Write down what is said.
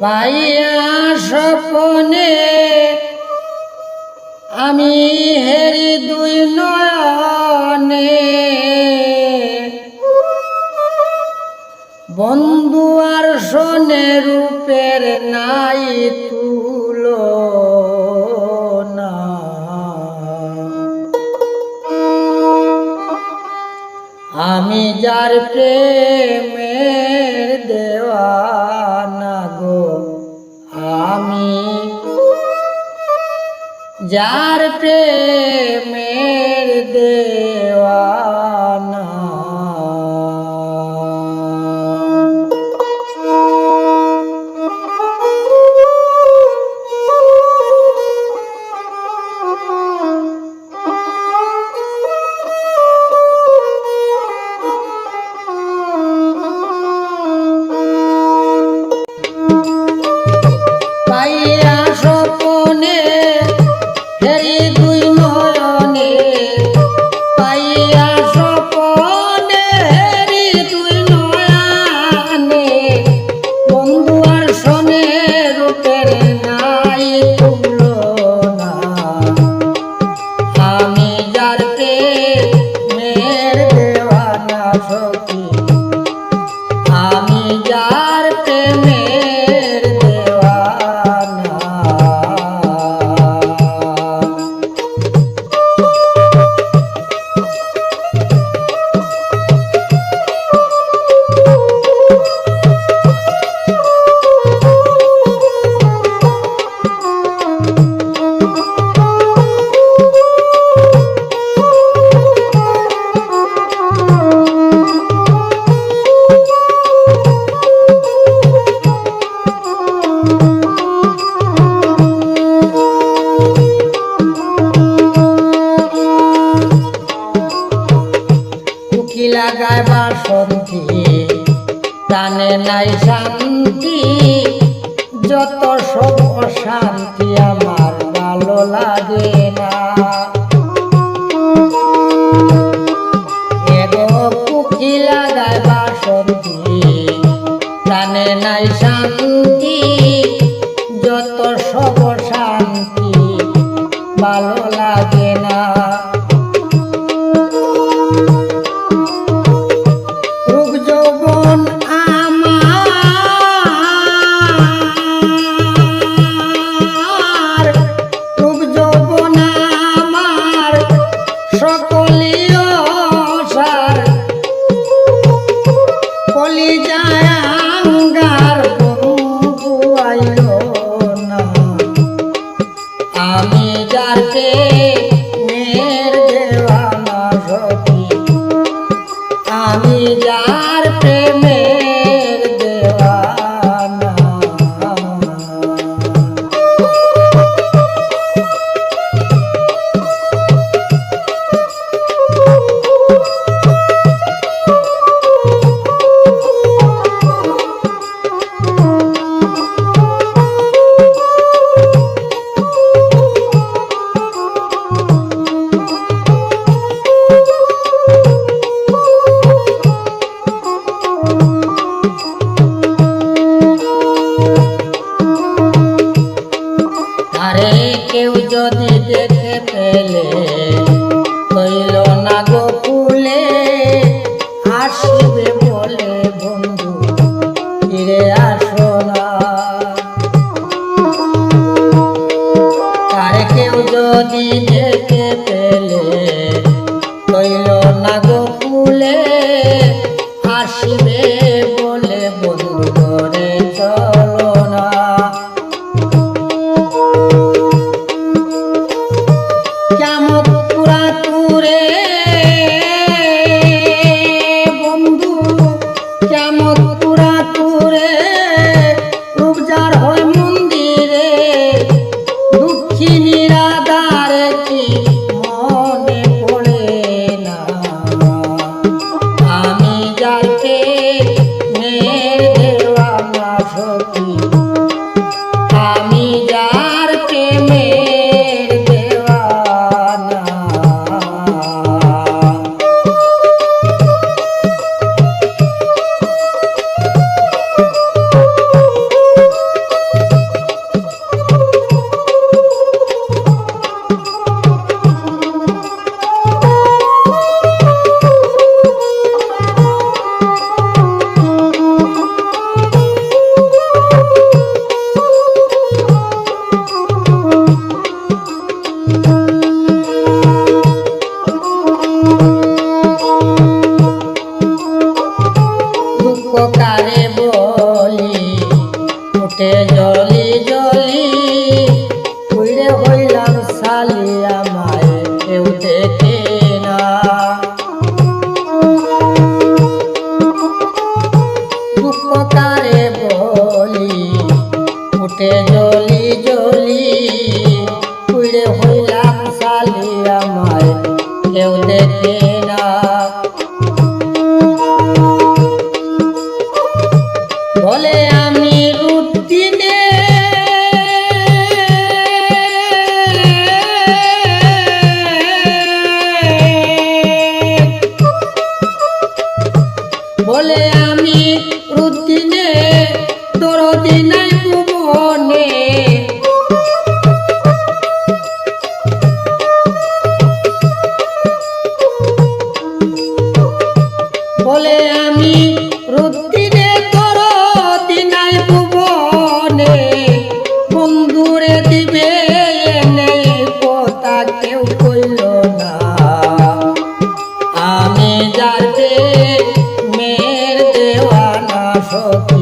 পাইয়া স্বপনে আমি হেরি দুই নয়নে। বন্ধু আর শোনে রূপের নাই তুলো না আমি যার প্রেমের দেওয়ানা গো আমি যার প্রেমের দেওয়ানা। কুকিলা গায় বাসন্তী প্রাণে নাই শান্তি। যত সব অশান্তি আমার ভালো লাগে না। এগো কুকিলা গায় বাসন্তী প্রাণে নাই শান্তি। de কেউ যদি দেখে পেলে কইল না গো রে বলি, উঠে জলি জলি, উড়ে হইলাম সালি আমায়, কেউ দেখে না। বলে আমি রুটিনে বলে আমি দিনে তোর দিনে Oh.